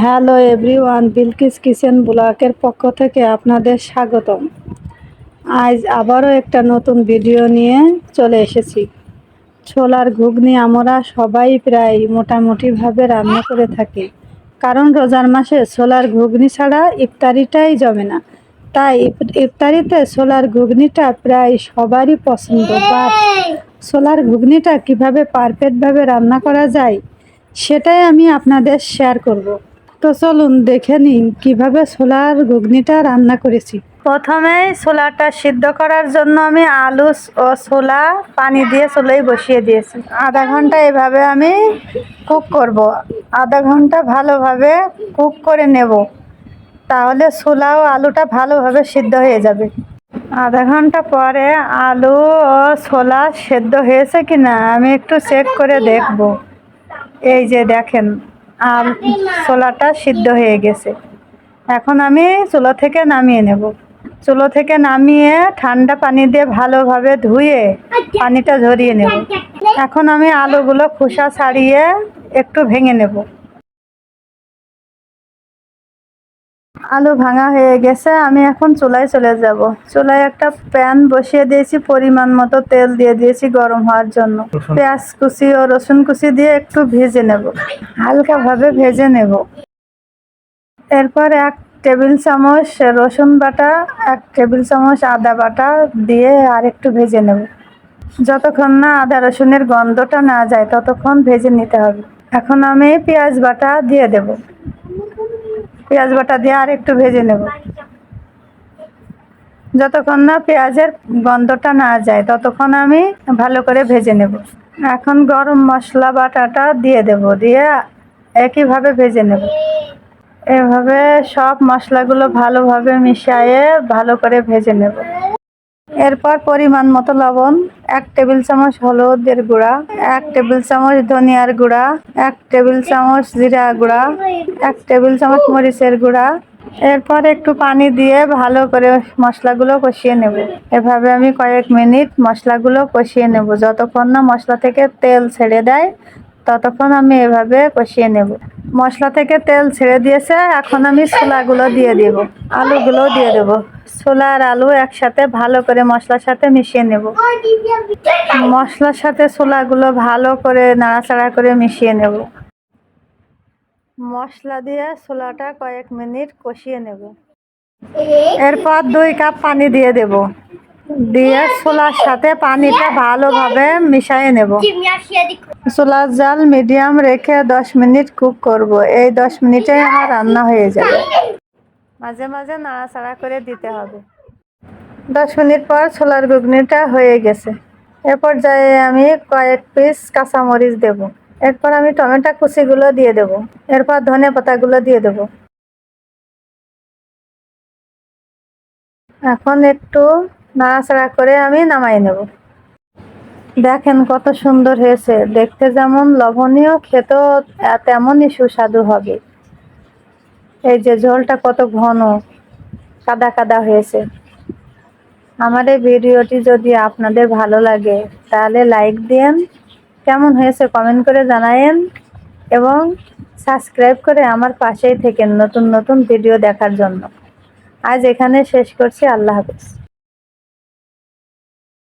Hello everyone, Bilkis kitchen ব্লকের পক্ষ থেকে আপনাদের স্বাগতম। আজ আবারও একটা নতুন ভিডিও নিয়ে চলে এসেছি। ছোলার ঘুগনি আমরা সবাই প্রায় মোটামুটিভাবে রান্না করে থাকি। কারণ রোজার মাসে ছোলার ঘুগনি ছাড়া ইফতারিটাই জমে না। তাই ইফতারিতে ছোলার ঘুগনিটা প্রায় সবারই পছন্দ। বা ছোলার ঘুগনিটা কীভাবে পারফেক্টভাবে রান্না করা যায়, সেটাই আমি আপনাদের শেয়ার করব। তো চলুন দেখে নিন কীভাবে ছোলার ঘুগনিটা রান্না করেছি। প্রথমে ছোলাটা সিদ্ধ করার জন্য আমি আলু ও ছোলা পানি দিয়ে চুলোয় বসিয়ে দিয়েছি। আধা ঘণ্টা এভাবে আমি কুক করব। আধা ঘণ্টা ভালোভাবে কুক করে নেব। তাহলে ছোলা ও আলুটা ভালোভাবে সিদ্ধ হয়ে যাবে। আধা ঘণ্টা পরে আলু ও ছোলা সেদ্ধ হয়েছে কিনা আমি একটু চেক করে দেখব। এই যে দেখেন ছোলাটা সিদ্ধ হয়ে গেছে। এখন আমি চুলো থেকে নামিয়ে নেব। চুলো থেকে নামিয়ে ঠান্ডা পানি দিয়ে ভালোভাবে ধুয়ে পানিটা ঝরিয়ে নেব। এখন আমি আলুগুলো খোসা ছাড়িয়ে একটু ভেঙে নেব। আলু ভাঙা হয়ে গেছে আমি এখন চুলায় চলে যাব। চুলায় একটা প্যান বসিয়ে দিয়েছি পরিমাণ মতো তেল দিয়ে দিয়েছি গরম হওয়ার জন্য। পেঁয়াজ কুচি ও রসুন কুচি দিয়ে একটু ভেজে নেব। হালকাভাবে ভেজে নেব। এরপর এক টেবিল চামচ রসুন বাটা এক টেবিল চামচ আদা বাটা দিয়ে আর একটু ভেজে নেব। যতক্ষণ না আদা রসুনের গন্ধটা না যায় ততক্ষণ ভেজে নিতে হবে। এখন আমি পেঁয়াজ বাটা দিয়ে দেব। পেঁয়াজ বাটা দিয়ে আর একটু ভেজে নেব। যতক্ষণ না পেঁয়াজের গন্ধটা না যায়, ততক্ষণ আমি ভালো করে ভেজে নেব। এখন গরম মশলা বাটাটা দিয়ে দেব, দিয়ে একইভাবে ভেজে নেব। এভাবে সব মশলাগুলো ভালোভাবে মিশিয়ে ভালো করে ভেজে নেব। এরপর পরিমাণ মতো লবণ, এক টেবিল চামচ হলুদের গুঁড়া, এক টেবিল চামচ ধনিয়ার গুঁড়া, এক টেবিল চামচ জিরা গুঁড়া, এক টেবিল চামচ মরিচের গুঁড়া। এরপর একটু পানি দিয়ে ভালো করে মশলাগুলো কষিয়ে নেব। এভাবে আমি কয়েক মিনিট মশলাগুলো কষিয়ে নেব। যতক্ষণ না মশলা থেকে তেল ছেড়ে দেয়, ততক্ষণ আমি এভাবে কষিয়ে নেব। মশলা থেকে তেল ছেড়ে দিয়েছে, এখন আমি ছোলাগুলো দিয়ে দেব, আলুগুলো দিয়ে দেব। ছোলা আর আলু একসাথে ভালো করে মশলার সাথে মিশিয়ে নেব। মশলার সাথে ছোলাগুলো ভালো করে নাড়াচাড়া করে মিশিয়ে নেব। মশলা দিয়ে ছোলাটা কয়েক মিনিট কষিয়ে নেব। এরপর দুই কাপ পানি দিয়ে দেব। দিয়ে ছোলার সাথে পানিটা ভালোভাবে মিশিয়ে নেব। চুলার জাল মিডিয়াম রেখে দশ মিনিট কুক করব। এই দশ মিনিটে আমার রান্না হয়ে যাবে। মাঝে মাঝে নাড়াচাড়া করে দিতে হবে। দশ মিনিট পর ছোলার ঘুগনিটা হয়ে গেছে। এ পর্যায়ে আমি কয়েক পিস কাঁচামরিচ দেব। এরপর আমি টমেটো কুচিগুলো দিয়ে দেব। এরপর ধনে পাতাগুলো দিয়ে দেব। এখন একটু নাড়াচাড়া করে আমি নামাই নেব। দেখেন কত সুন্দর হয়েছে। দেখতে যেমন লবণীয় খেতেও তেমনই সুস্বাদু হবে। এই যে ঝোলটা কত ঘন, কাদা কাদা হয়েছে। আমার এই ভিডিওটি যদি আপনাদের ভালো লাগে, তাহলে লাইক দিন কেমন হয়েছে কমেন্ট করে জানায়েন এবং সাবস্ক্রাইব করে আমার পাশেই থেকেন নতুন নতুন ভিডিও দেখার জন্য। আজ এখানে শেষ করছি, আল্লাহ হাফেজ।